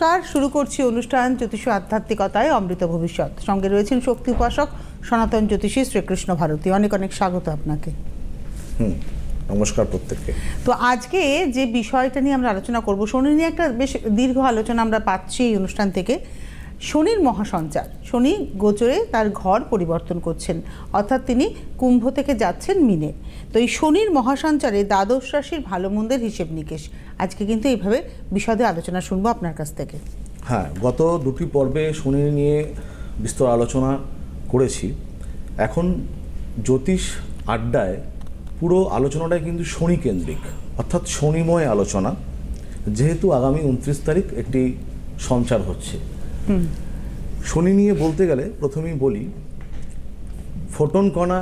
নমস্কার শুরু করছি অনুষ্ঠান জ্যোতিষ আধ্যাত্মিকতায় অমৃত ভবিষ্যৎ। সঙ্গে রয়েছেন শক্তি উপাসক সনাতন জ্যোতিষী শ্রীকৃষ্ণ ভারতী। অনেক অনেক স্বাগত আপনাকে। হুম নমস্কার প্রত্যেককে। তো আজকে যে বিষয়টা নিয়ে আমরা আলোচনা করব শনি নিয়ে একটা বেশ দীর্ঘ আলোচনা আমরা পাচ্ছি এই অনুষ্ঠান থেকে। শনির মহাসঞ্চার। শনি গোচরে তার ঘর পরিবর্তন করছেন। অর্থাৎ তিনি কুম্ভ থেকে যাচ্ছেন মিনে। তো এই শনির মহাসঞ্চারে দ্বাদশ রাশির ভালো মন্দের হিসেব নিকেশ। আজকে কিন্তু এইভাবে বিশদে আলোচনা শুনব আপনার কাছ থেকে। হ্যাঁ গত দুটি পর্বে শনি নিয়ে বিস্তর আলোচনা করেছি। এখন জ্যোতিষ আড্ডায় পুরো আলোচনাটাই কিন্তু শনি কেন্দ্রিক। অর্থাৎ শনিময় আলোচনা। যেহেতু আগামী উনত্রিশ তারিখ একটি সঞ্চার হচ্ছে। শনি নিয়ে বলতে গেলে প্রথমেই বলি, ফোটন কণা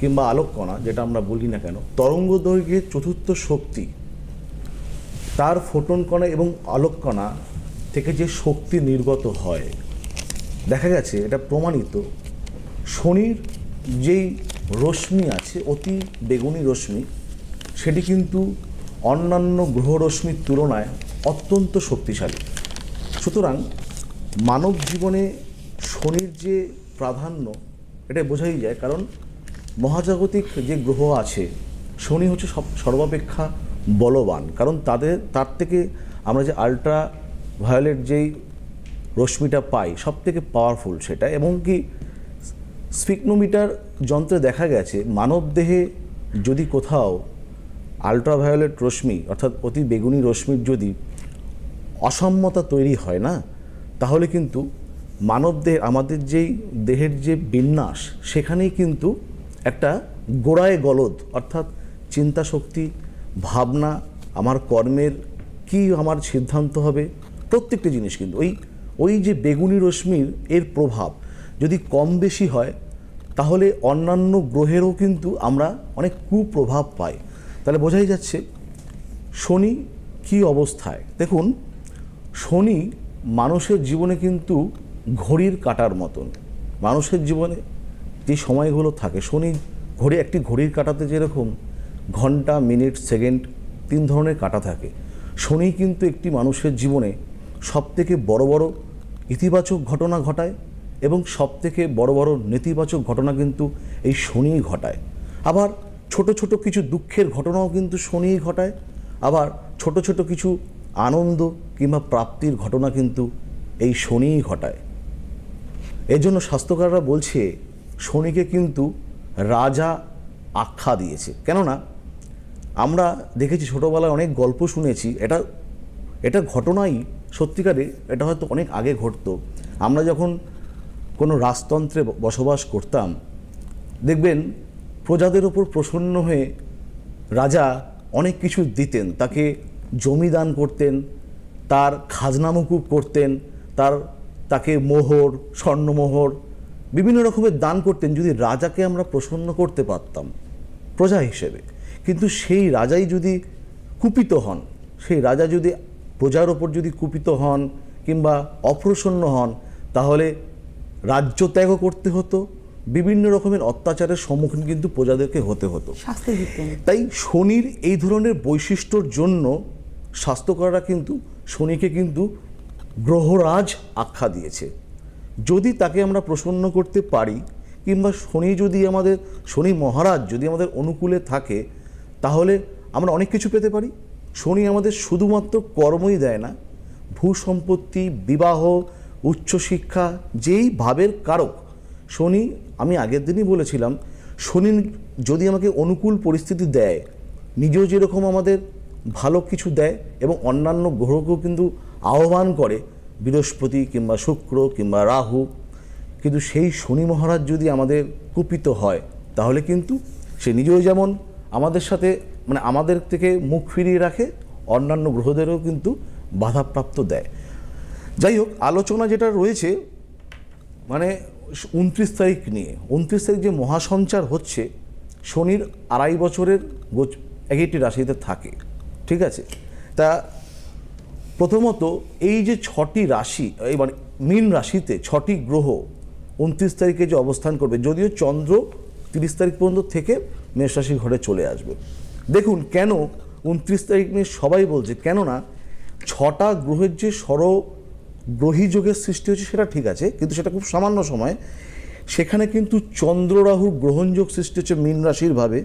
কিংবা আলোক কণা, যেটা আমরা বলি না কেন, তরঙ্গ দৈর্ঘ্যের চতুর্থ শক্তি, তার ফোটন কণা এবং আলোক কণা থেকে যে শক্তি নির্গত হয়। দেখা গেছে, এটা প্রমাণিত। শনির যেই রশ্মি আছে, অতি বেগুনি রশ্মি, সেটি কিন্তু অন্যান্য গ্রহ রশ্মির তুলনায় অত্যন্ত শক্তিশালী। সুতরাং মানব জীবনে শনির যে প্রাধান্য এটা বোঝাই যায়। কারণ মহাজাগতিক যে গ্রহ আছে, শনি হচ্ছে সব, সর্বাপেক্ষা বলবান। কারণ তাদের, তার থেকে আমরা যে আলট্রা ভায়োলেট যেই রশ্মিটা পাই সব থেকে পাওয়ারফুল সেটা। এবং কি স্পিকনোমিটার যন্ত্রে দেখা গেছে মানবদেহে যদি কোথাও আলট্রাভায়োলেট রশ্মি, অর্থাৎ অতি বেগুনি রশ্মির যদি অসাম্যতা তৈরি হয় না তাহলে কিন্তু মানবদেহ আমাদের যেই দেহের যে বিন্যাস, সেখানেই কিন্তু একটা গোড়ায় গলদ, অর্থাৎ চিন্তা শক্তি, ভাবনা, আমার কর্মের কি আমার সিদ্ধান্ত হবে, প্রত্যেকটি জিনিস কিন্তু। ওই ওই যে বেগুনি রশ্মির এর প্রভাব যদি কম বেশি হয়, তাহলে অন্যান্য গ্রহেরও কিন্তু আমরা অনেক কুপ্রভাব পাই। তাহলে বোঝাই যাচ্ছে, শনি কি অবস্থায়? দেখুন, শনি মানুষের জীবনে কিন্তু ঘড়ির কাটার মতন। মানুষের জীবনে যে সময়গুলো থাকে, শনি ঘড়ি একটি ঘড়ির কাটাতে যেরকম ঘণ্টা, মিনিট, সেকেন্ড তিন ধরনের কাটা থাকে। শনি কিন্তু একটি মানুষের জীবনে সবথেকে বড় বড় ইতিবাচক ঘটনা ঘটায় এবং সবথেকে বড় বড় নেতিবাচক ঘটনা কিন্তু এই শনিই ঘটায়। আবার ছোট ছোট কিছু দুঃখের ঘটনাও কিন্তু শনিই ঘটায়। আবার ছোট ছোট কিছু আনন্দ কিংবা প্রাপ্তির ঘটনা কিন্তু এই শনিই ঘটায়। এর জন্য স্বাস্থ্যকাররা বলছে, শনিকে কিন্তু রাজা আখ্যা দিয়েছে। কেননা, আমরা দেখেছি ছোটোবেলায় অনেক গল্প শুনেছি, এটা এটা ঘটনাই সত্যিকারে, এটা হয়তো অনেক আগে ঘটতো। আমরা যখন কোনো রাজতন্ত্রে বসবাস করতাম, দেখবেন প্রজাদের ওপর প্রসন্ন হয়ে রাজা অনেক কিছু দিতেন। তাকে জমি দান করতেন তার খাজনা মুকুব করতেন তার তাকে মোহর স্বর্ণমোহর বিভিন্ন রকমের দান করতেন যদি রাজাকে আমরা প্রসন্ন করতে পারতাম প্রজা হিসেবে। কিন্তু সেই রাজাই যদি কুপিত হন সেই রাজা যদি প্রজার ওপর যদি কুপিত হন কিংবা অপ্রসন্ন হন তাহলে রাজ্য ত্যাগও করতে হতো বিভিন্ন রকমের অত্যাচারের সম্মুখীন কিন্তু প্রজাদেরকে হতে হতো। তাই শনির এই ধরনের বৈশিষ্ট্যর জন্য স্বাস্থ্যকররা কিন্তু শনিকে কিন্তু গ্রহরাজ আখ্যা দিয়েছে। যদি তাকে আমরা প্রসন্ন করতে পারি, কিংবা শনি যদি আমাদের, শনি মহারাজ যদি আমাদের অনুকূলে থাকে, তাহলে আমরা অনেক কিছু পেতে পারি। শনি আমাদের শুধুমাত্র কর্মই দেয় না ভূ সম্পত্তি বিবাহ, উচ্চশিক্ষা, যেই ভাবের কারক। শনি, আমি আগের দিনই বলেছিলাম, শনি যদি আমাকে অনুকূল পরিস্থিতি দেয়, নিজেও যেরকম আমাদের ভালো কিছু দেয় এবং অন্যান্য গ্রহকেও কিন্তু আহ্বান করে, বৃহস্পতি কিংবা শুক্র কিংবা রাহু। কিন্তু সেই শনি মহারাজ যদি আমাদের কুপিত হয়, তাহলে কিন্তু সে নিজেও যেমন আমাদের সাথে মানে আমাদের থেকে মুখ ফিরিয়ে রাখে, অন্যান্য গ্রহদেরও কিন্তু বাধাপ্রাপ্ত দেয়। যাই হোক, আলোচনা যেটা রয়েছে মানে উনত্রিশ তারিখ নিয়ে, উনত্রিশ তারিখ যে মহাসঞ্চার হচ্ছে, শনির আড়াই বছরের গোচ এক একটি রাশিতে থাকে। ঠিক আছে? তা প্রথমত এই যে ছটি রাশি, এই মানে মীন রাশিতে ছটি গ্রহ উনত্রিশ তারিখে যে অবস্থান করবে, যদিও চন্দ্র তিরিশ তারিখ পর্যন্ত থেকে মেষ রাশি ঘরে চলে আসবে। দেখুন কেন উনত্রিশ তারিখ নিয়ে সবাই বলছে, কেননা ছটা গ্রহের যে সর গ্রহী যোগের সৃষ্টি হচ্ছে সেটা ঠিক আছে, কিন্তু সেটা খুব সামান্য সময়। সেখানে কিন্তু চন্দ্র রাহুর গ্রহণযোগ সৃষ্টি হচ্ছে মীন রাশির ভাবে।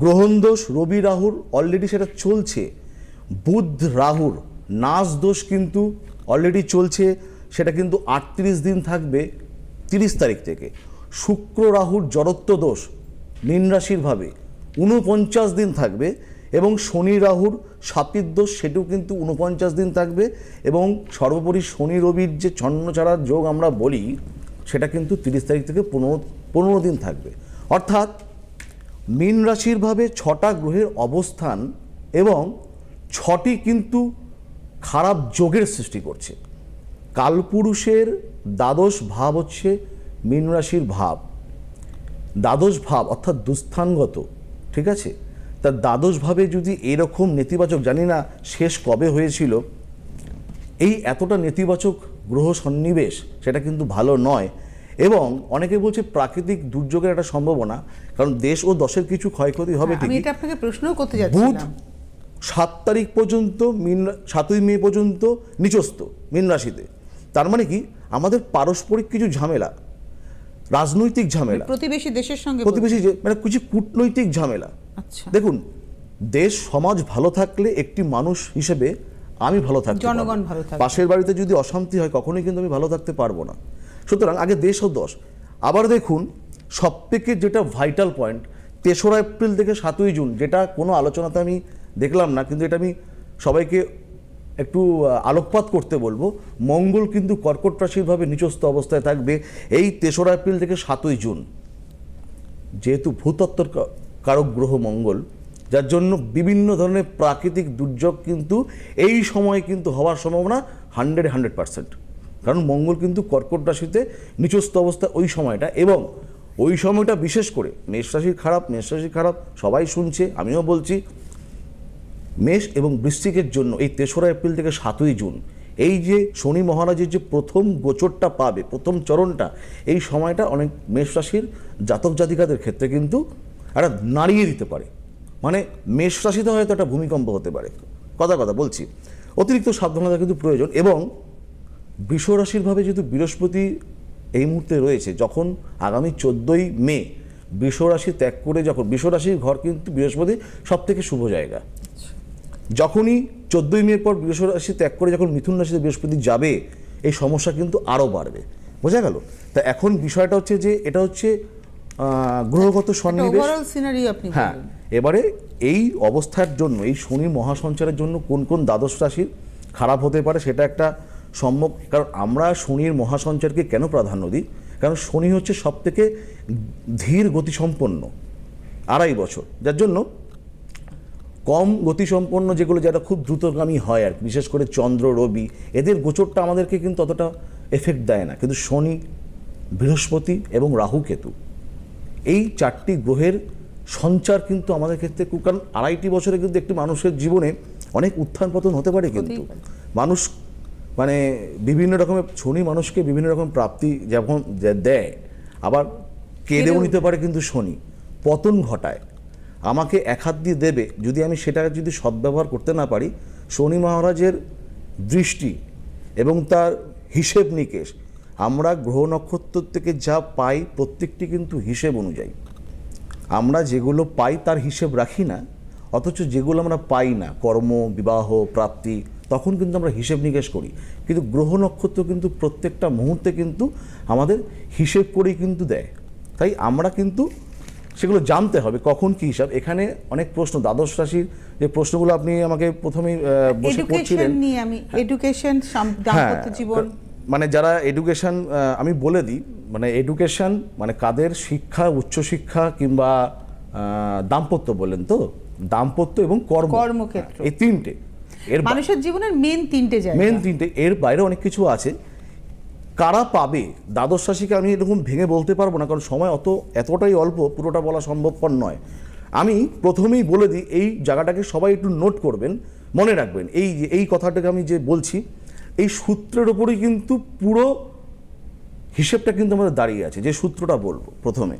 গ্রহণ দোষ রবি রাহুর অলরেডি সেটা চলছে। বুধ রাহুর নাশ দোষ কিন্তু অলরেডি চলছে, সেটা কিন্তু আটত্রিশ দিন থাকবে তিরিশ তারিখ থেকে। শুক্র রাহুর জড়ত্ব দোষ মীন রাশির ভাবে উনপঞ্চাশ দিন থাকবে এবং শনি রাহুর সাপির দোষ সেটাও কিন্তু উনপঞ্চাশ দিন থাকবে এবং সর্বোপরি শনি রবির যে ছন্নচারার যোগ আমরা বলি, সেটা কিন্তু তিরিশ তারিখ থেকে পনেরো পনেরো দিন থাকবে। অর্থাৎ মীন রাশির ভাবে ছটা গ্রহের অবস্থান এবং ছটি কিন্তু খারাপ যোগের সৃষ্টি করছে। কালপুরুষের দ্বাদশ ভাব হচ্ছে মীন রাশির ভাব। দ্বাদশ ভাব অর্থাৎ দুস্থানগত, ঠিক আছে? তা দ্বাদশ ভাবে যদি এরকম নেতিবাচক, জানি না শেষ কবে হয়েছিল, এই এতটা নেতিবাচক গ্রহ সন্নিবেশ সেটা কিন্তু ভালো নয়। এবং অনেকে বলছে প্রাকৃতিক দুর্যোগের একটা সম্ভাবনা কারণ দেশ ও দশের কিছু ক্ষয়ক্ষতি হবে আমি এটা আপনাকে প্রশ্ন করতে বুধ সাত তারিখ পর্যন্ত মিন সাতই মে পর্যন্ত নিচস্ত মীন রাশিতে। তার মানে কি আমাদের পারস্পরিক কিছু ঝামেলা রাজনৈতিক ঝামেলা প্রতিবেশী দেশের সঙ্গে প্রতিবেশী মানে কিছু কূটনৈতিক ঝামেলা। আচ্ছা। দেখুন দেশ সমাজ ভালো থাকলে একটি মানুষ হিসেবে আমি ভালো থাকতে জনগণ ভালো। পাশের বাড়িতে যদি অশান্তি হয় কখনোই কিন্তু আমি ভালো থাকতে পারব না। সুতরাং আগে দেশ ও দশ। আবার দেখুন সব থেকে যেটা ভাইটাল পয়েন্ট তেসরা এপ্রিল থেকে সাতই জুন, যেটা কোনো আলোচনাতে আমি দেখলাম না, কিন্তু এটা আমি সবাইকে একটু আলোকপাত করতে বলব। মঙ্গল কিন্তু কর্কট রাশিরভাবে নিচস্থ অবস্থায় থাকবে এই তেসরা এপ্রিল থেকে সাতই জুন। যেহেতু ভূতত্ত্বর কারক গ্রহ মঙ্গল, যার জন্য বিভিন্ন ধরনের প্রাকৃতিক দুর্যোগ কিন্তু এই সময় কিন্তু হওয়ার সম্ভাবনা হান্ড্রেড হান্ড্রেড পার্সেন্ট কারণ মঙ্গল কিন্তু কর্কট রাশিতে নিচস্থ অবস্থা ওই সময়টা এবং ওই সময়টা বিশেষ করে মেষ রাশির খারাপ, মেষ রাশির খারাপ, সবাই শুনছে, আমিও বলছি। মেষ এবং বৃশ্চিকের জন্য এই তেসরা এপ্রিল থেকে সাতই জুন, এই যে শনি মহারাজের যে প্রথম গোচরটা পাবে, প্রথম চরণটা, এই সময়টা অনেক মেষ রাশির জাতক জাতিকাদের ক্ষেত্রে কিন্তু একটা নাড়িয়ে দিতে পারে। মানে মেষ রাশিতে হয়তো একটা ভূমিকম্প হতে পারে। কথা কথা বলছি। অতিরিক্ত সাবধানতা কিন্তু প্রয়োজন এবং বৃষ রাশির ভাবে যেহেতু বৃহস্পতি এই মুহূর্তে রয়েছে যখন আগামী চোদ্দোই মে বৃষ রাশি ত্যাগ করে যখন বৃষ রাশির ঘর কিন্তু বৃহস্পতি সব থেকে শুভ জায়গা। যখনই চোদ্দোই মের পর রাশি ত্যাগ করে যখন মিথুন রাশিতে বৃহস্পতি যাবে এই সমস্যা কিন্তু আরও বাড়বে। বোঝা গেল? তা এখন বিষয়টা হচ্ছে যে এটা হচ্ছে গ্রহগত সন্নিবেশ। হ্যাঁ। এবারে এই অবস্থার জন্য এই শনি মহাসঞ্চারের জন্য কোন কোন দ্বাদশ রাশির খারাপ হতে পারে সেটা একটা সম্যক কারণ আমরা শনির মহাসঞ্চারকে কেন প্রাধান্য দিই? কারণ শনি হচ্ছে সব থেকে ধীর গতিসম্পন্ন আড়াই বছর। যার জন্য কম গতিসম্পন্ন যেগুলো যারা খুব দ্রুতগামী হয় আর বিশেষ করে চন্দ্র রবি এদের গোচরটা আমাদেরকে কিন্তু অতটা এফেক্ট দেয় না। কিন্তু শনি বৃহস্পতি এবং রাহু কেতু এই চারটি গ্রহের সঞ্চার কিন্তু আমাদের ক্ষেত্রে খুব কারণ আড়াইটি বছরে কিন্তু একটি মানুষের জীবনে অনেক উত্থান পতন হতে পারে কিন্তু মানুষ মানে বিভিন্ন রকমের শনি মানুষকে বিভিন্ন রকম প্রাপ্তি যেমন দে- দেয় আবার কেড়েও নিতে পারে কিন্তু শনি। পতন ঘটায়। আমাকে এক হাত দিয়ে দেবে যদি আমি সেটা যদি সদ্ব্যবহার করতে না পারি শনি মহারাজের দৃষ্টি এবং তার হিসেব নিকেশ আমরা গ্রহ নক্ষত্র থেকে যা পাই প্রত্যেকটি কিন্তু হিসেব অনুযায়ী। আমরা যেগুলো পাই তার হিসেব রাখি না অথচ যেগুলো আমরা পাই না কর্ম বিবাহ প্রাপ্তি তখন কিন্তু আমরা হিসেব নিকেশ করি। কিন্তু গ্রহ নক্ষত্র কিন্তু প্রত্যেকটা মুহূর্তে কিন্তু আমাদের হিসেব করেই কিন্তু দেয়। তাই আমরা কিন্তু সেগুলো জানতে হবে কখন কি হিসাব। এখানে অনেক প্রশ্ন দ্বাদশ রাশির যে প্রশ্নগুলো আপনি আমাকে প্রথমেই বসে আমি এডুকেশন জীবন। মানে যারা এডুকেশন আমি বলে দিই মানে এডুকেশন মানে কাদের শিক্ষা উচ্চশিক্ষা কিংবা দাম্পত্য বললেন তো? দাম্পত্য এবং কর্ম। কর্মক্ষেত্র। এই তিনটে। এর মানুষের জীবনের মেন তিনটে জায়গা। মেন তিনটে এর বাইরে অনেক কিছু আছে। কারা পাবে? দ্বাদশ রাশিকে আমি এরকম ভেঙে বলতে পারব না কারণ সময় অত এতটাই অল্প পুরোটা বলা সম্ভবপর নয়। আমি প্রথমেই বলে দিই এই জায়গাটাকে সবাই একটু নোট করবেন মনে রাখবেন। এই যে এই কথাটাকে আমি যে বলছি এই সূত্রের ওপরেই কিন্তু পুরো হিসেবটা কিন্তু আমাদের দাঁড়িয়ে আছে যে সূত্রটা বলব প্রথমে।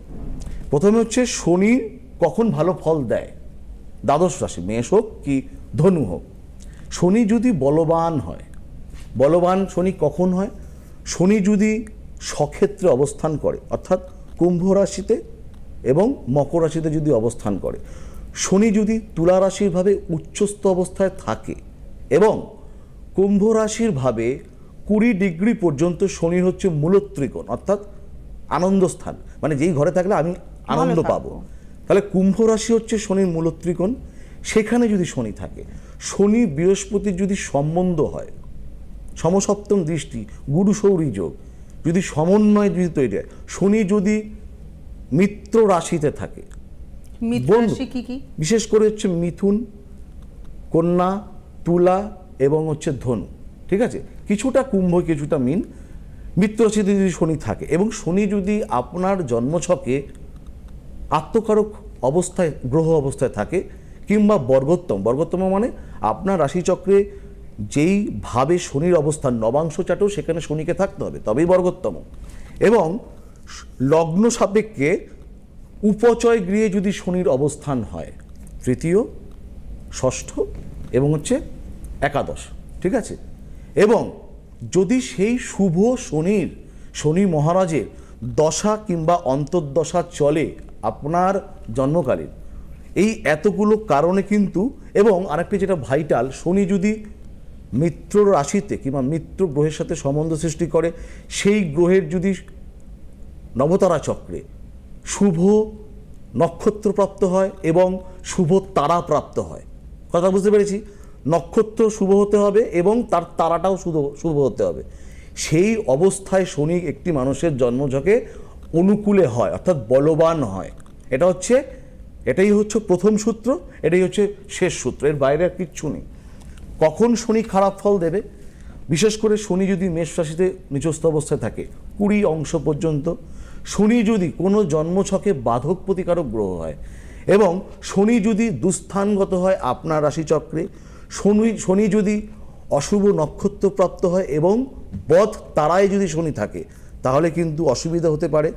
প্রথমে হচ্ছে শনি কখন ভালো ফল দেয়? দ্বাদশ রাশি মেষ হোক কি ধনু হোক। শনি যদি বলবান হয় বলবান শনি কখন হয় শনি যদি সক্ষেত্রে অবস্থান করে অর্থাৎ কুম্ভ রাশিতে এবং মকর রাশিতে যদি অবস্থান করে শনি যদি তুলা রাশির ভাবে উচ্চস্থ অবস্থায় থাকে এবং কুম্ভ রাশির ভাবে কুড়ি ডিগ্রি পর্যন্ত শনি হচ্ছে মূলত্রিকোণ অর্থাৎ আনন্দস্থান মানে যেই ঘরে থাকলে আমি আনন্দ। পাবো তাহলে কুম্ভ রাশি হচ্ছে শনির মূলত্রিকোণ সেখানে যদি শনি থাকে শনি বৃহস্পতির যদি সম্বন্ধ হয় সমসপ্তম দৃষ্টি গুরু সৌরী যোগ যদি সমন্বয় যদি তৈরি হয় শনি যদি মিত্র রাশিতে থাকে বিশেষ করে হচ্ছে মিথুন কন্যা তুলা এবং হচ্ছে ধনু ঠিক আছে? কিছুটা কুম্ভ কিছুটা মিন মিত্র রাশিতে যদি শনি থাকে এবং শনি যদি আপনার জন্মছকে আত্মকারক অবস্থায় গ্রহ অবস্থায় থাকে কিংবা বর্গোত্তম। বর্গোত্তম মানে আপনার রাশিচক্রে যেই ভাবে শনির অবস্থান, নবাংশ চাটেও সেখানে শনিকে থাকতে হবে, তবেই বর্গোত্তম। এবং লগ্ন সাপেক্ষে উপচয় গৃহে যদি শনির অবস্থান হয়, তৃতীয়, ষষ্ঠ এবং হচ্ছে একাদশ, ঠিক আছে? এবং যদি সেই শুভ শনির, শনি মহারাজের দশা কিংবা অন্তর্দশা চলে আপনার জন্মকালীন এই এতগুলো কারণে কিন্তু, এবং আরেকটি যেটা ভাইটাল শনি যদি মিত্র রাশিতে কিংবা মিত্র গ্রহের সাথে সম্বন্ধ সৃষ্টি করে, সেই গ্রহের যদি নবতারা চক্রে শুভ নক্ষত্র প্রাপ্ত হয় এবং শুভ তারা প্রাপ্ত হয়। কথা বুঝতে পেরেছি? নক্ষত্র শুভ হতে হবে এবং তার তারাটাও শুভ শুভ হতে হবে। সেই অবস্থায় শনি একটি মানুষের জন্মঝকে অনুকূলে হয়, অর্থাৎ বলবান হয়। এটা হচ্ছে এটাই হচ্ছে প্রথম সূত্র, এটাই হচ্ছে শেষ সূত্র, এর বাইরে আর কিচ্ছু নেই। কখন শনি খারাপ ফল দেবে? বিশেষ করে শনি যদি মেষ রাশিতে নিচস্থ অবস্থায় থাকে, কুড়ি অংশ পর্যন্ত, শনি যদি কোনো জন্মছকে বাধক প্রতিকারক গ্রহ হয় এবং শনি যদি দুস্থানগত হয় আপনার রাশিচক্রে, শনি শনি যদি অশুভ নক্ষত্রপ্রাপ্ত হয় এবং বধ তারায় যদি শনি থাকে, তাহলে কিন্তু অসুবিধা হতে পারে।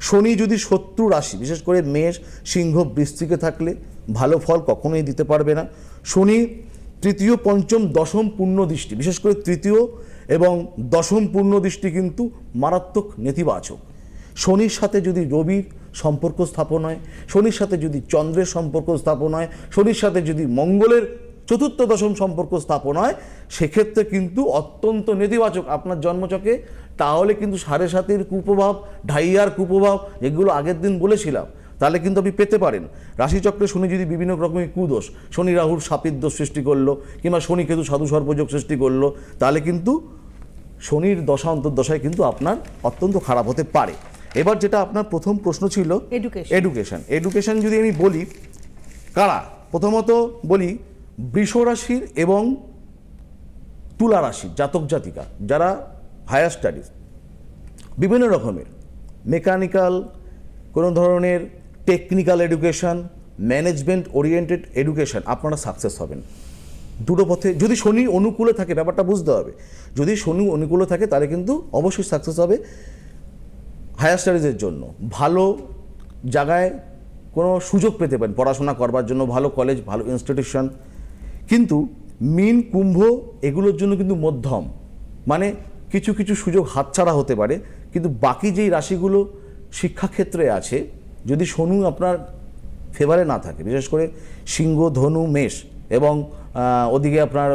শনি যদি শত্রু রাশি, বিশেষ করে মেষ, সিংহ, বৃশ্চিকে থাকলে ভালো ফল কখনোই দিতে পারবে না। শনি তৃতীয়, পঞ্চম, দশম পূর্ণ দৃষ্টি, বিশেষ করে তৃতীয় এবং দশম পূর্ণ দৃষ্টি কিন্তু মারাত্মক নেতিবাচক। শনির সাথে যদি রবির সম্পর্ক স্থাপন হয়, শনির সাথে যদি চন্দ্রের সম্পর্ক স্থাপন হয়, শনির সাথে যদি মঙ্গলের চতুর্থ, দশম সম্পর্ক স্থাপন হয়, সেক্ষেত্রে কিন্তু অত্যন্ত নেতিবাচক আপনার জন্মচকে তাহলে কিন্তু সাড়ে সাতের কুপ্রভাব ঢাইয়ার কুপ্রভাব এগুলো আগের দিন বলেছিলাম তাহলে কিন্তু আপনি পেতে পারেন। রাশিচক্রে শনি যদি বিভিন্ন রকমের কুদোষ শনি রাহুর সাপির দোষ সৃষ্টি করল কিংবা শনি কেতু সাধু সর্পযোগ সৃষ্টি করল তাহলে কিন্তু শনির দশা অন্তর্দশায় কিন্তু আপনার অত্যন্ত খারাপ হতে পারে। এবার যেটা আপনার প্রথম প্রশ্ন ছিল এডুকেশন এডুকেশন যদি আমি বলি কারা? প্রথমত বলি বৃষ রাশির এবং তুলা রাশির জাতক জাতিকা যারা হায়ার স্টাডিজ, বিভিন্ন রকমের, মেকানিক্যাল, কোনো ধরনের technical education, management oriented education আপনারা সাকসেস হবেন। দুটো পথে, যদি শনি অনুকূলে থাকে, ব্যাপারটা বুঝতে হবে। যদি শনি অনুকূলে থাকে, তাহলে কিন্তু অবশ্যই সাকসেস হবে হায়ার স্টাডিজের জন্য। ভালো জায়গায় কোনো সুযোগ পেতে পারেন, পড়াশোনা করবার জন্য, ভালো কলেজ, ভালো ইনস্টিটিউশন। কিন্তু মিন কুম্ভ এগুলোর জন্য কিন্তু মধ্যম। মানে কিছু কিছু সুযোগ হাতছাড়া হতে পারে, কিন্তু বাকি যেই রাশিগুলো শিক্ষাক্ষেত্রে আছে, যদি শনু আপনার ফেভারে না থাকে, বিশেষ করে সিংহ, ধনু, মেষ এবং ওদিকে আপনার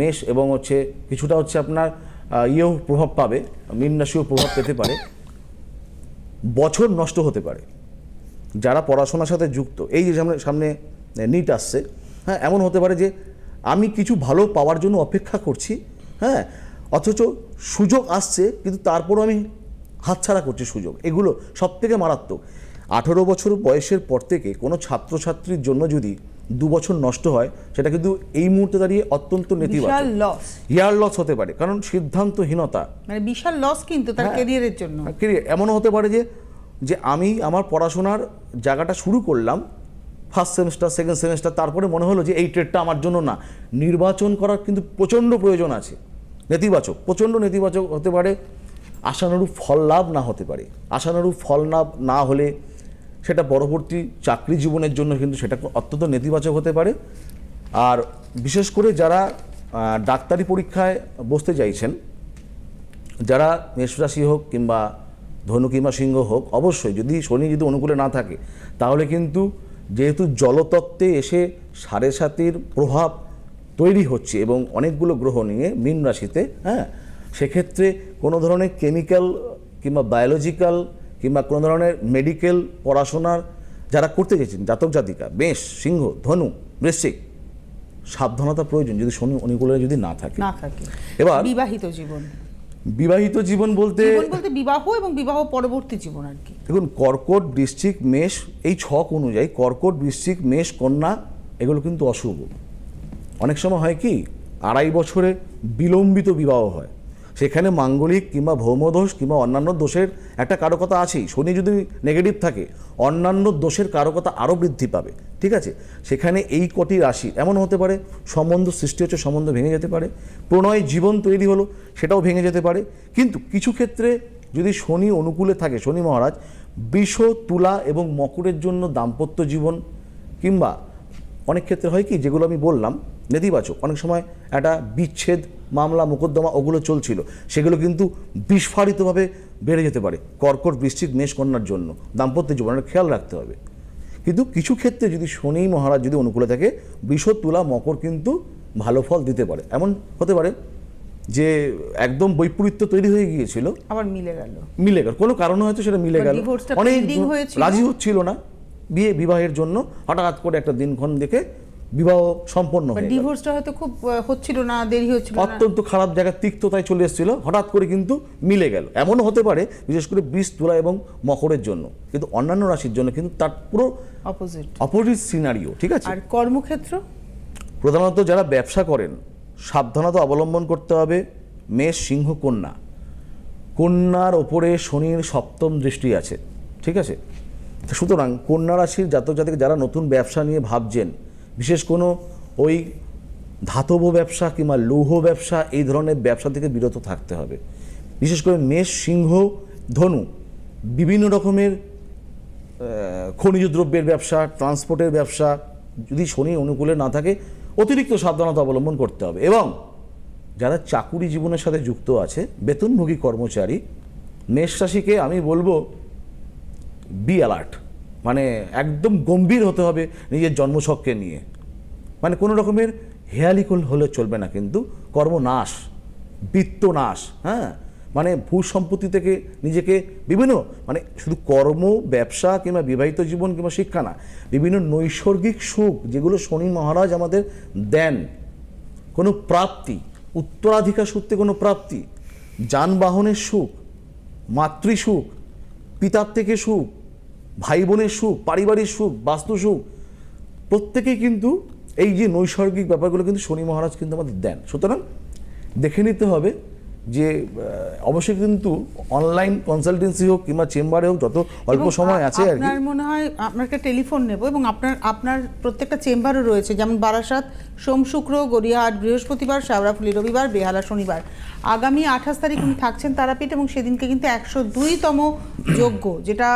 মেষ এবং হচ্ছে কিছুটা হচ্ছে আপনার ইয়েও প্রভাব পাবে মীন রাশিও প্রভাব পেতে পারে, বছর নষ্ট হতে পারে। যারা পড়াশোনার সাথে যুক্ত, এই যে সামনে সামনে নিট আসছে হ্যাঁ এমন হতে পারে যে আমি কিছু ভালো পাওয়ার জন্য অপেক্ষা করছি হ্যাঁ অথচ সুযোগ আসছে কিন্তু তারপরও আমি হাতছাড়া করছি সুযোগ। এগুলো সব থেকে মারাত্মক। আঠেরো বছর বয়সের পর থেকে কোনো ছাত্রছাত্রীর জন্য যদি দু বছর নষ্ট হয় সেটা কিন্তু এই মুহূর্তে দাঁড়িয়ে অত্যন্ত নেতিবাচক। লস ইয়ার লস হতে পারে কারণ সিদ্ধান্তহীনতা। মানে বিশাল লস কিন্তু তার। ক্যারিয়ারের জন্য। ক্যারিয়ার এমনও হতে পারে যে যে আমি আমার পড়াশোনার জায়গাটা শুরু করলাম ফার্স্ট সেমিস্টার সেকেন্ড সেমিস্টার তারপরে মনে হলো যে এই ট্রেডটা আমার জন্য না। নির্বাচন করার কিন্তু প্রচণ্ড প্রয়োজন আছে। নেতিবাচক, প্রচণ্ড নেতিবাচক হতে পারে। আশানুরূপ ফল লাভ না হতে পারে। আশানুরূপ ফল লাভ না হলে সেটা পরবর্তী চাকরি জীবনের জন্য কিন্তু সেটা অত্যন্ত নেতিবাচক হতে পারে। আর বিশেষ করে যারা ডাক্তারি পরীক্ষায় বসতে চাইছেন, যারা মেষরাশি হোক কিংবা ধনু কিংবা সিংহ হোক, অবশ্যই যদি শনি যদি অনুকূলে না থাকে, তাহলে কিন্তু যেহেতু জলতত্ত্বে এসে সাড়ে সাতির প্রভাব তৈরি হচ্ছে এবং অনেকগুলো গ্রহ নিয়ে মীন রাশিতে হ্যাঁ সেক্ষেত্রে কোনো ধরনের কেমিক্যাল কিংবা বায়োলজিক্যাল কিংবা কোনো ধরনের মেডিকেল পড়াশোনার যারা করতে চাইছেন জাতক জাতিকা মেষ সিংহ ধনু বৃশ্চিক সাবধানতা প্রয়োজন যদি শনি অনুকূলে যদি না থাকে। না থাকে। এবার- বিবাহিত জীবন। বিবাহিত জীবন বলতে বলতে বিবাহ এবং বিবাহ পরবর্তী জীবন আর কি। দেখুন কর্কট বৃশ্চিক মেষ এই ছক অনুযায়ী কর্কট বৃশ্চিক মেষ কন্যা এগুলো কিন্তু অশুভ। অনেক সময় হয় কি, আড়াই বছরে বিলম্বিত বিবাহ হয়। সেখানে মাঙ্গলিক কিংবা ভৌমদোষ কিংবা অন্যান্য দোষের একটা কারকতা আছেই। শনি যদি নেগেটিভ থাকে, অন্যান্য দোষের কারকতা আরও বৃদ্ধি পাবে। ঠিক আছে? সেখানে এই কটি রাশি এমন হতে পারে, সম্বন্ধ সৃষ্টি হচ্ছে, সম্বন্ধ ভেঙে যেতে পারে, প্রণয় জীবন তৈরি হলো, সেটাও ভেঙে যেতে পারে। কিন্তু কিছু ক্ষেত্রে যদি শনি অনুকূলে থাকে, শনি মহারাজ, বিষ, তুলা এবং মকরের জন্য দাম্পত্য জীবন কিংবা অনেক ক্ষেত্রে হয় কি, যেগুলো আমি বললাম নেতিবাচক। অনেক সময় একটা বিচ্ছেদ মামলা মোকদ্দমা ওগুলো চলছিল। সেগুলো কিন্তু বিস্ফারিতভাবে বেড়ে যেতে পারে কর্কট বৃশ্চিক মেষ কন্যার জন্য। দাম্পত্য জীবনের খেয়াল রাখতে হবে। কিন্তু কিছু ক্ষেত্রে যদি শনি মহারাজ যদি অনুকূলে থাকে বৃষ তুলা মকর কিন্তু ভালো ফল দিতে পারে। এমন হতে পারে যে একদম বৈপরীত্য তৈরি হয়ে গিয়েছিল। আবার মিলে গেল। মিলে গেল। কোনো কারণে হয়তো সেটা মিলে গেল। অনেক রাজি হচ্ছিল না। বিয়ে বিবাহের জন্য হঠাৎ করে একটা দিনক্ষণ দেখে বিবাহ সম্পন্ন হয়ে। ডিভোর্সটা হয়তো খুব হচ্ছিল না দেরি হচ্ছিল অত্যন্ত খারাপ জায়গায় তিক্ততায় চলে এসেছিল। হঠাৎ করে কিন্তু মিলে গেল। এমনও হতে পারে বিশেষ করে বৃষ তুলা এবং মকরের জন্য। কিন্তু অন্যান্য রাশির জন্য কিন্তু তার পুরো অপোজিট অপোজিট সিনারিও ঠিক আছে? আর কর্মক্ষেত্র? প্রধানত যারা ব্যবসা করেন সাবধানতা অবলম্বন করতে হবে। মেষ সিংহ কন্যা। কন্যার ওপরে শনির সপ্তম দৃষ্টি আছে ঠিক আছে? সুতরাং কন্যা রাশির জাতক জাতিকে যারা নতুন ব্যবসা নিয়ে ভাবছেন বিশেষ কোনো ওই ধাতব ব্যবসা কিংবা লৌহ ব্যবসা, এই ধরনের ব্যবসা থেকে বিরত থাকতে হবে। বিশেষ করে মেষ, সিংহ, ধনু, বিভিন্ন রকমের খনিজ দ্রব্যের ব্যবসা, ট্রান্সপোর্টের ব্যবসা, যদি শনি অনুকূলে না থাকে, অতিরিক্ত সাবধানতা অবলম্বন করতে হবে। এবং যারা চাকুরি জীবনের সাথে যুক্ত আছে, বেতনভোগী কর্মচারী, মেষ রাশিকে আমি বলব বি অ্যালার্ট মানে একদম গম্ভীর হতে হবে নিজের জন্মছককে নিয়ে। মানে কোনো রকমের হেয়ালিকল হলে চলবে না কিন্তু, কর্মনাশ, বিত্তনাশ হ্যাঁ? মানে ভূ সম্পত্তি থেকে নিজেকে বিভিন্ন মানে শুধু কর্ম, ব্যবসা কিংবা বিবাহিত জীবন কিংবা শিক্ষা না, বিভিন্ন নৈসর্গিক সুখ যেগুলো শনি মহারাজ আমাদের দেন, কোনো প্রাপ্তি, উত্তরাধিকার সূত্রে কোনো প্রাপ্তি, যানবাহনের সুখ, মাতৃসুখ পিতার থেকে সুখ ভাই বোনের সুখ পারিবারিক সুখ বাস্তু সুখ প্রত্যেকেই কিন্তু এই যে নৈসর্গিক ব্যাপারগুলো কিন্তু শনি মহারাজ কিন্তু আমাদের দেন। সুতরাং দেখে নিতে হবে যে অবশ্যই কিন্তু অনলাইন কনসালটেন্সি হোক কিংবা চেম্বারে হোক যত অল্প সময় আছে আর আপনার মনে হয় আপনার একটা টেলিফোন নেব এবং আপনার আপনার প্রত্যেকটা চেম্বারও রয়েছে যেমন বারাসাত সোম শুক্র গড়িয়াহাট বৃহস্পতিবার শাওড়াফুলি রবিবার বেহালা শনিবার। আগামী আঠাশ তারিখ উনি থাকছেন তারাপীঠ এবং সেদিনকে কিন্তু একশো দুইতম যোগ্য যেটা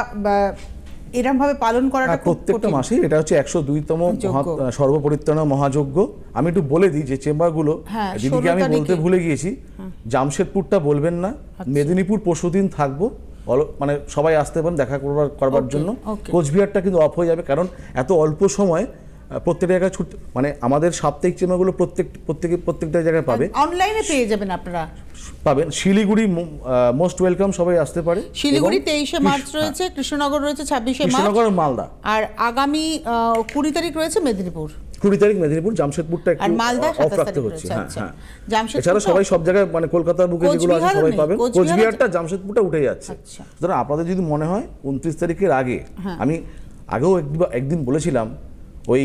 এরমভাবে পালন করাটা হ্যাঁ, প্রত্যেকটা মাসে মাসেই এটা হচ্ছে একশো দুইতম। সর্বপরিত্রাণ মহাযজ্ঞ। আমি একটু বলে দিই যে চেম্বারগুলো হ্যাঁ, দিদিকে আমি বলতে ভুলে গিয়েছি জামশেদপুরটা বলবেন না মেদিনীপুর পরশুদিন থাকব। মানে সবাই আসতে পারেন দেখা করবার করবার জন্য। কোচবিহারটা কিন্তু অফ হয়ে যাবে কারণ এত অল্প সময় প্রত্যেকটা জায়গায় ছুট মানে আমাদের সাপ্তাহিক চেম্বারগুলো প্রত্যেক প্রত্যেকে প্রত্যেকটা জায়গায় পাবে। অনলাইনে পেয়ে যাবেন আপনারা। পাবেন। শিলিগুড়ি মোস্ট ওয়েলকাম সবাই আসতে পারে। শিলিগুড়ি তেইশে মার্চ রয়েছে কৃষ্ণনগর রয়েছে ছাব্বিশে মার্চ। কৃষ্ণনগর মালদা। আর আগামী কুড়ি তারিখ রয়েছে মেদিনীপুর। কুড়ি তারিখ মেদিনীপুর জামশেদপুরটা একটু অফ 27 রাখতে হচ্ছে। হ্যাঁ আচ্ছা। হ্যাঁ। এছাড়া সবাই সব জায়গায় মানে কলকাতার বুকে যেগুলো আছে সবাই পাবেন। কোচবিহারটা জামশেদপুরটা উঠে যাচ্ছে। আচ্ছা। সুতরাং আপনাদের যদি মনে হয় উনত্রিশ তারিখের আগে হ্যাঁ। আমি আগেও একদিন বলেছিলাম ওই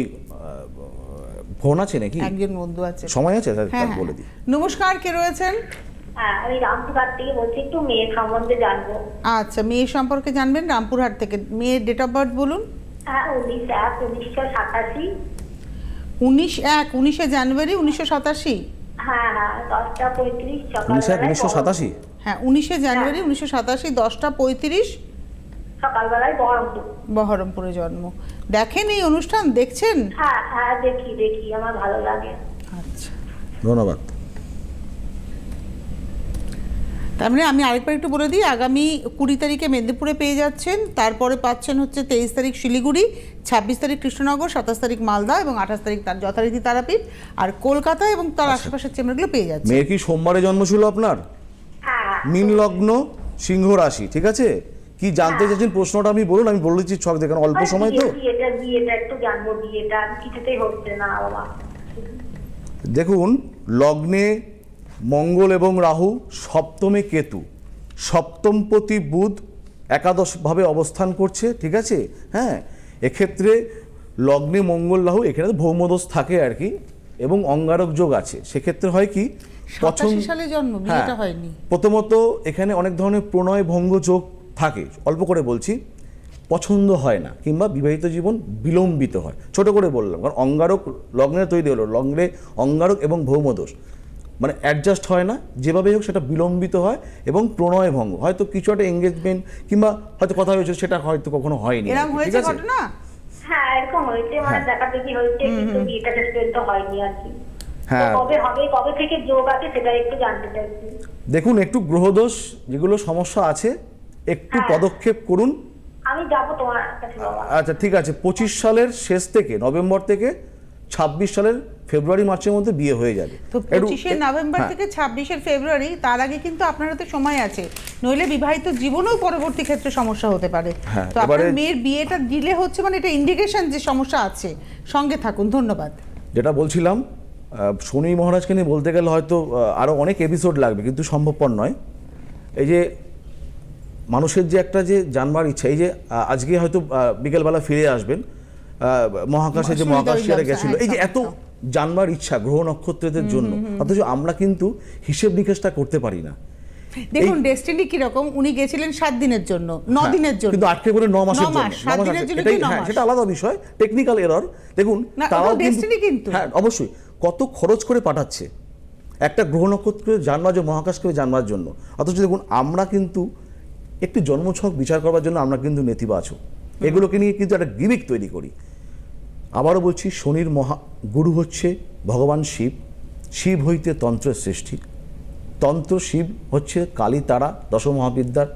ফোন আছে নাকি? একজন বন্ধু আছে। সময় আছে? তাহলে হ্যাঁ তাহলে হ্যাঁ। বলে দিই। নমস্কার কে রয়েছেন? হ্যাঁ আমি রামপুরহাট থেকে বলছি একটু মেয়ের সম্বন্ধে জানব। আচ্ছা মেয়ে সম্পর্কে জানবেন রামপুরহাট থেকে। মেয়ের ডেট অফ বার্থ বলুন। হ্যাঁ উনিশ এক উনিশশো সাতাশি। উনিশ এক উনিশে জানুয়ারি উনিশশো সাতাশি? হ্যাঁ হ্যাঁ দশটা পঁয়ত্রিশ উনিশ এক উনিশশো সাতাশি? হ্যাঁ উনিশে জানুয়ারি উনিশশো সাতাশি দশটা পঁয়ত্রিশ? সকালবেলায় বহরমপুর। বহরমপুরে জন্ম। দেখেন এই অনুষ্ঠান দেখছেন? হ্যাঁ হ্যাঁ দেখি দেখি আমার ভালো লাগে। আচ্ছা। ধন্যবাদ। তার মানে আমি আরেকবার একটু বলে দিই আগামী কুড়ি তারিখে মেদিনীপুরে পেয়ে যাচ্ছেন তারপরে পাচ্ছেন হচ্ছে তেইশ তারিখ শিলিগুড়ি ছাব্বিশ তারিখ কৃষ্ণনগর সাতাশ তারিখ মালদা এবং আঠাশ তারিখ তার যথারীতি তারাপীঠ আর কলকাতা এবং তার আশেপাশের চেম্বারগুলো পেয়ে যাচ্ছে মেয়ের কি সোমবারে জন্ম ছিল আপনার? হ্যাঁ। মীন লগ্ন সিংহ রাশি ঠিক আছে? কি জানতে চাইছেন প্রশ্নটা আমি বলুন আমি বলে দিচ্ছি ছক দেখেন অল্প সময় তো। বিয়ে- বিয়েটা বিয়েটা একটু জানব বিয়েটা কিছুতেই হচ্ছে না বাবা। দেখুন লগ্নে মঙ্গল এবং রাহু সপ্তমে কেতু সপ্তমপতি বুধ একাদশভাবে অবস্থান করছে ঠিক আছে? হ্যাঁ এক্ষেত্রে লগ্নে মঙ্গল রাহু এখানে তো ভৌমদোষ থাকে আর কি এবং অঙ্গারক যোগ আছে। সেক্ষেত্রে হয় কি সাতাশি সালে জন্ম বিয়েটা হ্যাঁ, হয়নি। প্রথমত এখানে অনেক ধরনের প্রণয় ভঙ্গ যোগ থাকে। অল্প করে বলছি পছন্দ হয় না কিংবা বিবাহিত জীবন বিলম্বিত হয়। ছোট করে বললাম কারণ অঙ্গারক লগ্নে তৈরি হলো লগ্নে অঙ্গারক এবং ভৌমদোষ মানে অ্যাডজাস্ট হয় না যেভাবেই হোক সেটা বিলম্বিত হয় এবং প্রণয় ভঙ্গ। হয়তো কিছু একটা এঙ্গেজমেন্ট কিংবা হয়তো কথা হয়েছে সেটা হয়তো কখনো হয়নি। ঠিক আছে? হ্যাঁ এরকম হয়েছে। মানে। দেখা দেখি হয়েছে কিন্তু বিয়েটা হয়নি আর কি। দেখুন একটু গ্রহদোষ যেগুলো সমস্যা আছে একটু হ্যাঁ। পদক্ষেপ করুন। আমি যাব তোমার কাছে আচ্ছা ঠিক আছে। পঁচিশ সালের শেষ থেকে নভেম্বর থেকে ছাব্বিশ সালের ফেব্রুয়ারি মার্চের মধ্যে বিয়ে হয়ে যাবে। তো পঁচিশে নভেম্বর হ্যাঁ, থেকে ছাব্বিশের ফেব্রুয়ারি তার আগে কিন্তু আপনার হাতে সময় আছে। নইলে বিবাহিত জীবনেও পরবর্তী ক্ষেত্রে সমস্যা হতে পারে। হ্যাঁ, তো আপনার মেয়ের বিয়েটা ডিলে হচ্ছে মানে এটা ইন্ডিকেশন যে সমস্যা আছে। সঙ্গে থাকুন ধন্যবাদ। যেটা বলছিলাম আহ, শনি মহারাজকে নিয়ে বলতে গেলে হয়তো আহ, আরও অনেক এপিসোড লাগবে কিন্তু সম্ভবপর নয়। এই যে মানুষের যে একটা যে জানবার ইচ্ছা এই যে আজকে হয়তো বিকেলবেলা ফিরে আসবেন মহাকাশে যে মহাকাশিয়ারা গেছিল এই যে এত জানবার ইচ্ছা গ্রহ নক্ষত্রদের জন্য অথচ আমরা কিন্তু হিসেব নিকেশটা করতে পারি না। দেখুন ডেস্টিনি কীরকম উনি গেছিলেন সাত দিনের জন্য ন হ্যাঁ, দিনের জন্য। কিন্তু আটকে করে ন মাসের জন্য হ্যাঁ সেটা আলাদা বিষয় টেকনিক্যাল এরর দেখুন তারাও কিন্তু। হ্যাঁ অবশ্যই কত খরচ করে পাঠাচ্ছে। একটা গ্রহ নক্ষত্র জানবার জন্য মহাকাশকে জানবার জন্য। অথচ দেখুন আমরা কিন্তু একটি জন্মছক বিচার করবার জন্য আমরা কিন্তু নেতিবাচক। এগুলোকে নিয়ে কিন্তু একটা গিমিক তৈরি করি। আবারও বলছি শনির মহা গুরু হচ্ছে ভগবান শিব। শিব হইতে তন্ত্রের সৃষ্টি। তন্ত্র শিব হচ্ছে কালী তারা দশমহাবিদ্যার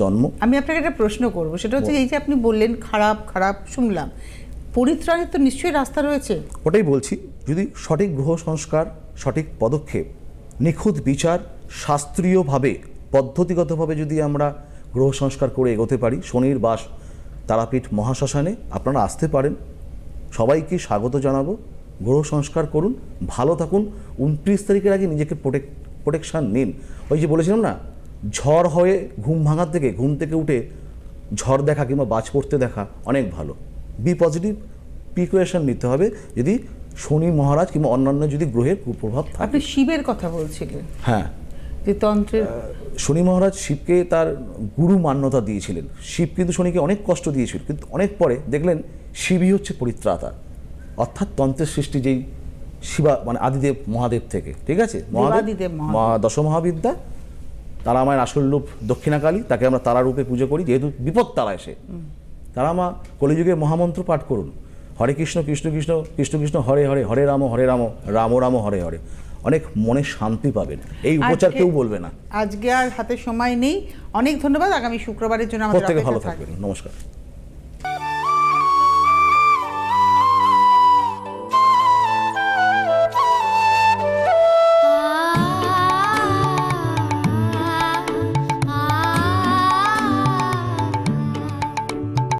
জন্ম। আমি আপনাকে একটা প্রশ্ন করব সেটা হচ্ছে এই যে আপনি বললেন খারাপ খারাপ শুনলাম। পরিত্রাণের তো নিশ্চয়ই রাস্তা রয়েছে। ওটাই বলছি যদি সঠিক গ্রহ সংস্কার সঠিক পদক্ষেপ নিখুঁত বিচার শাস্ত্রীয়ভাবে পদ্ধতিগতভাবে যদি আমরা গ্রহ সংস্কার করে এগোতে পারি। শনির বাস তারাপীঠ মহাশ্মশানে আপনারা আসতে পারেন। সবাইকে স্বাগত জানাব। গ্রহ সংস্কার করুন ভালো থাকুন। উনত্রিশ তারিখের আগে নিজেকে প্রোটেক প্রোটেকশান নিন। ওই যে বলেছিলাম না ঝড় হয়ে ঘুম ভাঙার থেকে ঘুম থেকে উঠে ঝড় দেখা কিংবা বাজ পড়তে দেখা অনেক ভালো। বি পজিটিভ প্রিকুয়েশন নিতে হবে। যদি শনি মহারাজ কিংবা অন্যান্য যদি গ্রহের কুপ্রভাব থাকে। আপনি শিবের কথা বলছিলেন। হ্যাঁ। তন্ত্রের শনি মহারাজ শিবকে তার গুরু মান্যতা দিয়েছিলেন। শিব কিন্তু শনিকে অনেক কষ্ট দিয়েছিল কিন্তু অনেক পরে দেখলেন শিবই হচ্ছে পরিত্রাতা। অর্থাৎ তন্ত্রের সৃষ্টি যেই শিবা মানে আদিদেব মহাদেব থেকে ঠিক আছে? মহাদেব। দশমহাবিদ্যা তারা মায়ের আসল রূপ দক্ষিণাকালী তাকে আমরা তারা রূপে পুজো করি যেহেতু বিপদ তারা এসে। তারা মা কলিযুগের মহামন্ত্র পাঠ করুন। হরে কৃষ্ণ কৃষ্ণ কৃষ্ণ কৃষ্ণ কৃষ্ণ হরে হরে হরে রাম হরে রাম রাম রাম হরে হরে। অনেক মনে শান্তি পাবেন। এই উপচার কেউ বলবে না। আজকে আর হাতে সময় নেই। অনেক ধন্যবাদ। আগামী শুক্রবারের জন্য আমাদের ভালো। থাকবেন। নমস্কার।